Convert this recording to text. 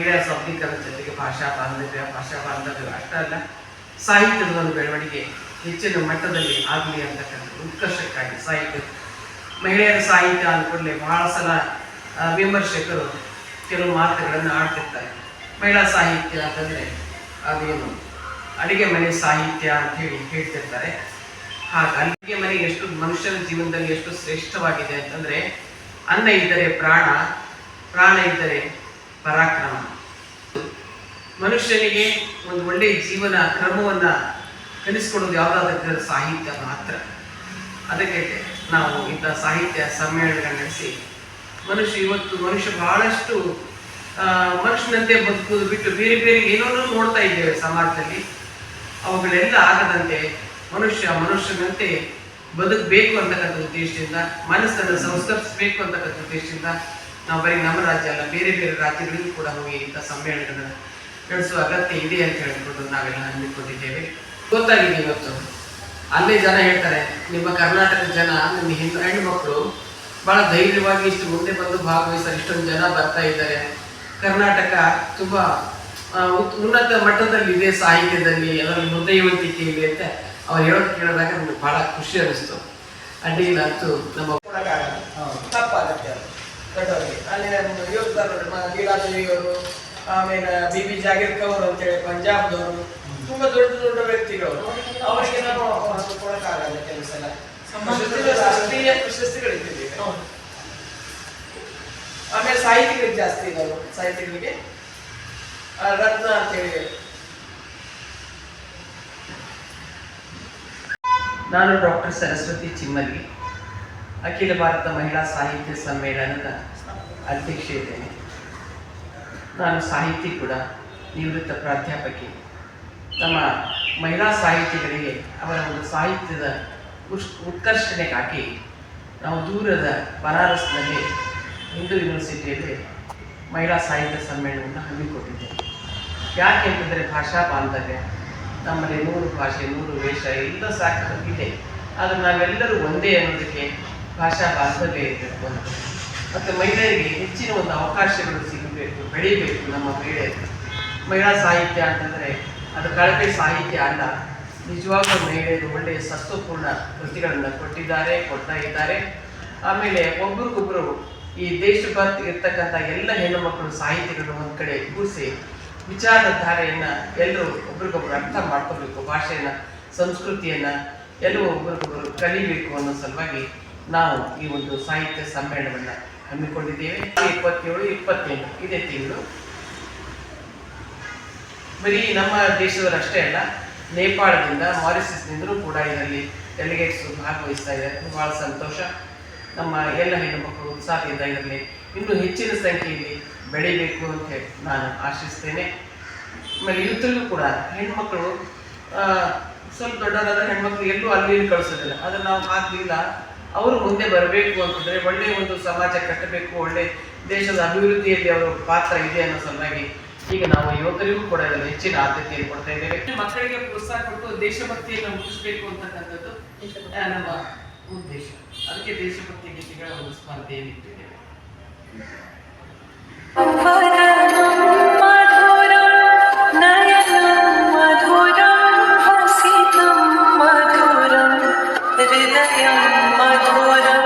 ಮಹಿಳೆಯರ ಸಬಲೀಕರಣ ಜೊತೆಗೆ ಭಾಷಾ ಬಾಂಧವ್ಯ ಭಾಷಾ ಬಾಂಧವ್ಯ ಅಷ್ಟೇ ಅಲ್ಲ, ಸಾಹಿತ್ಯದ ಒಂದು ಬೆಳವಣಿಗೆ ಹೆಚ್ಚಿನ ಮಟ್ಟದಲ್ಲಿ ಆಗಲಿ ಅಂತಕ್ಕಂಥ ಉತ್ಕರ್ಷಕ್ಕಾಗಿ ಸಾಹಿತ್ಯ, ಮಹಿಳೆಯರ ಸಾಹಿತ್ಯ ಅಂದ್ಕೂಡಲೇ ಬಹಳ ಸಲ ವಿಮರ್ಶಕರು ಕೆಲವು ಮಾತುಗಳನ್ನು ಆಡ್ತಿರ್ತಾರೆ. ಮಹಿಳಾ ಸಾಹಿತ್ಯ ಅಂತಂದರೆ ಅದೇನು ಅಡಿಗೆ ಮನೆ ಸಾಹಿತ್ಯ ಅಂತ ಹೇಳಿ ಹೇಳ್ತಿರ್ತಾರೆ. ಹಾಗೆ ಅಡುಗೆ ಮನೆ ಎಷ್ಟು ಮನುಷ್ಯನ ಜೀವನದಲ್ಲಿ ಎಷ್ಟು ಶ್ರೇಷ್ಠವಾಗಿದೆ ಅಂತಂದ್ರೆ, ಅನ್ನ ಇದ್ದರೆ ಪ್ರಾಣ ಪ್ರಾಣ ಇದ್ದರೆ ಪರಾಕ್ರಮ. ಮನುಷ್ಯನಿಗೆ ಒಂದು ಒಳ್ಳೆಯ ಜೀವನ, ಕ್ರಮವನ್ನ ಕಲಿಸ್ಕೊಡೋದು ಯಾವುದಾದ್ರೂ ಸಾಹಿತ್ಯ ಮಾತ್ರ. ಅದಕ್ಕೆ ನಾವು ಇಂಥ ಸಾಹಿತ್ಯ ಸಮ್ಮೇಳನ ನಡೆಸಿ, ಮನುಷ್ಯ ಇವತ್ತು ಮನುಷ್ಯ ಬಹಳಷ್ಟು ಮನುಷ್ಯನಂತೆ ಬದುಕುವುದು ಬಿಟ್ಟು ಬೇರೆ ಬೇರೆ ಏನೋ ನೋಡ್ತಾ ಇದ್ದೇವೆ ಸಮಾಜದಲ್ಲಿ. ಅವುಗಳೆಲ್ಲ ಆಗದಂತೆ ಮನುಷ್ಯ ಮನುಷ್ಯನಂತೆ ಬದುಕಬೇಕು ಅಂತಕ್ಕಂಥ ಉದ್ದೇಶದಿಂದ, ಮನಸ್ಸನ್ನು ಸಂಸ್ಕರಿಸಬೇಕು ಅಂತಕ್ಕಂಥ ಉದ್ದೇಶದಿಂದ ನಾವು ಬರೀ ನಮ್ಮ ರಾಜ್ಯ ಅಲ್ಲ, ಬೇರೆ ಬೇರೆ ರಾಜ್ಯಗಳಿಗೂ ಕೂಡ ಹೋಗಿ ಇಂಥ ಸಮ್ಮೇಳನಗಳನ್ನು ನಡೆಸುವ ಅಗತ್ಯ ಇದೆ ಅಂತ ಹೇಳಿಕೊಂಡು ನಾವೆಲ್ಲ ಹಮ್ಮಿಕೊಂಡಿದ್ದೇವೆ ಗೊತ್ತಾಗಿದೆ ಇವತ್ತು. ಅಲ್ಲಿ ಜನ ಹೇಳ್ತಾರೆ, ನಿಮ್ಮ ಕರ್ನಾಟಕದ ಜನ, ನಿಮ್ಮ ಹೆಣ್ಣು ಹೆಣ್ಣು ಮಕ್ಕಳು ಬಹಳ ಧೈರ್ಯವಾಗಿ ಇಷ್ಟು ಮುಂದೆ ಬಂದು ಭಾಗವಹಿಸಲು ಇಷ್ಟೊಂದು ಜನ ಬರ್ತಾ ಇದ್ದಾರೆ. ಕರ್ನಾಟಕ ತುಂಬಾ ಉನ್ನತ ಮಟ್ಟದಲ್ಲಿ ಇದೆ ಸಾಹಿತ್ಯದಲ್ಲಿ ಅದರಲ್ಲಿ ಹೃದಯವಂತಿಕೆ ಇದೆ ಅಂತ ಅವ್ರು ಹೇಳೋದು ಕೇಳಿದಾಗ ನಮ್ಗೆ ಬಹಳ ಖುಷಿ ಅನಿಸ್ತು ಅಡ್ಡಿಲ್ಲ ಅಂತೂ ನಮ್ಮ ತಪ್ಪಾಗತ್ತೆ ದೊಡ್ಡವರಿಗೆ ಅಲ್ಲಿ ಮ- ಲೀಲಾದೇವಿಯವರು ಆಮೇಲೆ ಬಿ ಬಿ ಜಾಗೀರ್ ಕೌರ್ ಅಂತೇಳಿ ಪಂಜಾಬ್ದವರು ತುಂಬಾ ದೊಡ್ಡ ದೊಡ್ಡ ವ್ಯಕ್ತಿಗಳು. ಅವರಿಗೆ ನಾವು ಕೊಡಕ್ಕಾಗಲ್ಲ ಕೆಲಸ ಎಲ್ಲ ರಾಷ್ಟ್ರೀಯ ಪ್ರಶಸ್ತಿಗಳಿದ್ದೀವಿ ಆಮೇಲೆ ಸಾಹಿತಿಗಳಿಗೆ ಜಾಸ್ತಿ ಇದಾವೆ ಸಾಹಿತಿಗಳಿಗೆ ರತ್ನ ಅಂತೇಳಿ. ನಾನು ಡಾಕ್ಟರ್ ಸರಸ್ವತಿ ಚಿಮ್ಮಲ್ಲಿ ಅಖಿಲ ಭಾರತ ಮಹಿಳಾ ಸಾಹಿತ್ಯ ಸಮ್ಮೇಳನದ ಅಧ್ಯಕ್ಷೆ ಇದ್ದೇನೆ ನಾನು ಸಾಹಿತಿ ಕೂಡ, ನಿವೃತ್ತ ಪ್ರಾಧ್ಯಾಪಕಿ. ನಮ್ಮ ಮಹಿಳಾ ಸಾಹಿತಿಗಳಿಗೆ ಅವರ ಒಂದು ಸಾಹಿತ್ಯದ ಉತ್ಕರ್ಷಣೆಗಾಗಿ ನಾವು ದೂರದ ಬನಾರಸ್ನಲ್ಲಿ ಹಿಂದೂ ಯೂನಿವರ್ಸಿಟಿಯಲ್ಲಿ ಮಹಿಳಾ ಸಾಹಿತ್ಯ ಸಮ್ಮೇಳನವನ್ನು ಹಮ್ಮಿಕೊಂಡಿದ್ದೇವೆ. ಯಾಕೆ ಅಂತಂದರೆ ಭಾಷಾ ಬಾಂಧವ್ಯ, ನಮ್ಮಲ್ಲಿ ನೂರು ಭಾಷೆ ನೂರು ವೇಷ ಎಲ್ಲ ಸಾಕಿದೆ ಆದರೆ ನಾವೆಲ್ಲರೂ ಒಂದೇ ಅನ್ನೋದಕ್ಕೆ ಭಾಷಾ ಬಾಂಧವ್ಯ ಇರಬೇಕು ಅಂತ. ಮತ್ತು ಮಹಿಳೆಯರಿಗೆ ಹೆಚ್ಚಿನ ಒಂದು ಅವಕಾಶಗಳು ಸಿಗಬೇಕು, ಬೆಳೀಬೇಕು ನಮ್ಮ ಮಹಿಳೆಯರು ಮಹಿಳಾ ಸಾಹಿತ್ಯ ಅಂತಂದರೆ ಅದು ಕಳಪೆ ಸಾಹಿತ್ಯ ಅಲ್ಲ. ನಿಜವಾಗ್ಲೂ ಮಹಿಳೆಯರು ಒಳ್ಳೆಯ ಸತ್ವಪೂರ್ಣ ಕೃತಿಗಳನ್ನು ಕೊಟ್ಟಿದ್ದಾರೆ, ಕೊಡ್ತಾ ಇದ್ದಾರೆ. ಆಮೇಲೆ ಒಬ್ರಿಗೊಬ್ರು ಈ ದೇಶಭಕ್ತಿ ಇರ್ತಕ್ಕಂಥ ಎಲ್ಲ ಹೆಣ್ಣುಮಕ್ಕಳು ಸಾಹಿತಿಗಳನ್ನು ಒಂದು ಕಡೆ ಕೂರಿಸಿ ವಿಚಾರಧಾರೆಯನ್ನು ಎಲ್ಲರೂ ಒಬ್ರಿಗೊಬ್ರು ಅರ್ಥ ಮಾಡ್ಕೋಬೇಕು, ಭಾಷೆಯನ್ನ, ಸಂಸ್ಕೃತಿಯನ್ನು ಎಲ್ಲರೂ ಒಬ್ರಿಗೊಬ್ರು ಕಲಿಬೇಕು ಅನ್ನೋ ಸಲುವಾಗಿ ನಾವು ಈ ಒಂದು ಸಾಹಿತ್ಯ ಸಮ್ಮೇಳನವನ್ನು ಹಮ್ಮಿಕೊಂಡಿದ್ದೇವೆ. ಇಪ್ಪತ್ತೇಳು ಇಪ್ಪತ್ತೆಂಟು ಇದೇ ತಿಂಗಳು. ಬರೀ ನಮ್ಮ ದೇಶದವರಷ್ಟೇ ಅಲ್ಲ ನೇಪಾಳದಿಂದ ಮಾರಿಸಸ್ನಿಂದಲೂ ಕೂಡ ಇದರಲ್ಲಿ ಡೆಲಿಗೇಟ್ಸ್ ಭಾಗವಹಿಸ್ತಾ ಇದ್ದಾರೆ. ಭಾಳ ಸಂತೋಷ. ನಮ್ಮ ಎಲ್ಲ ಹೆಣ್ಣುಮಕ್ಕಳು ಉತ್ಸಾಹದಿಂದ ಇದರಲ್ಲಿ ಇನ್ನೂ ಹೆಚ್ಚಿನ ಸಂಖ್ಯೆಯಲ್ಲಿ ಬೆಳಿಬೇಕು ಅಂತ ಹೇಳಿ ನಾನು ಆಶಿಸ್ತೇನೆ. ಆಮೇಲೆ ಯೂತ್ರಿಗೂ ಕೂಡ ಹೆಣ್ಮಕ್ಳು ಆ, ಸ್ವಲ್ಪ ದೊಡ್ಡದಾದ ಹೆಣ್ಮಕ್ಳು ಎಲ್ಲೂ ಅಲ್ಲಿ ಕಳಿಸೋದಿಲ್ಲ. ಅದನ್ನು ನಾವು ಹಾಕಲಿಲ್ಲ. ಅವರು ಮುಂದೆ ಬರಬೇಕು ಅಂತಂದ್ರೆ ಒಳ್ಳೆ ಒಂದು ಸಮಾಜ ಕಟ್ಟಬೇಕು ಒಳ್ಳೆ ದೇಶದ ಅಭಿವೃದ್ಧಿಯಲ್ಲಿ ಅವರ ಪಾತ್ರ ಇದೆ ಅನ್ನೋ ಸಲುವಾಗಿ ಈಗ ನಾವು ಯುವಕರಿಗೂ ಕೂಡ ಹೆಚ್ಚಿನ ಆದ್ಯತೆಯನ್ನು ಕೊಡ್ತಾ ಇದ್ದೇವೆ. ಮಕ್ಕಳಿಗೆ ಪ್ರೋತ್ಸಾಹ ಕೊಟ್ಟು ದೇಶಭಕ್ತಿಯನ್ನು ಮುಗಿಸ್ಬೇಕು ಅಂತಕ್ಕಂಥದ್ದು ನಮ್ಮ ಉದ್ದೇಶ. ಅದಕ್ಕೆ ದೇಶಭಕ್ತಿ ಗೀತೆಗಳ ಒಂದು ಸ್ಪರ್ಧೆಯನ್ನು ಇಟ್ಟಿದ್ದೇವೆ. മധുര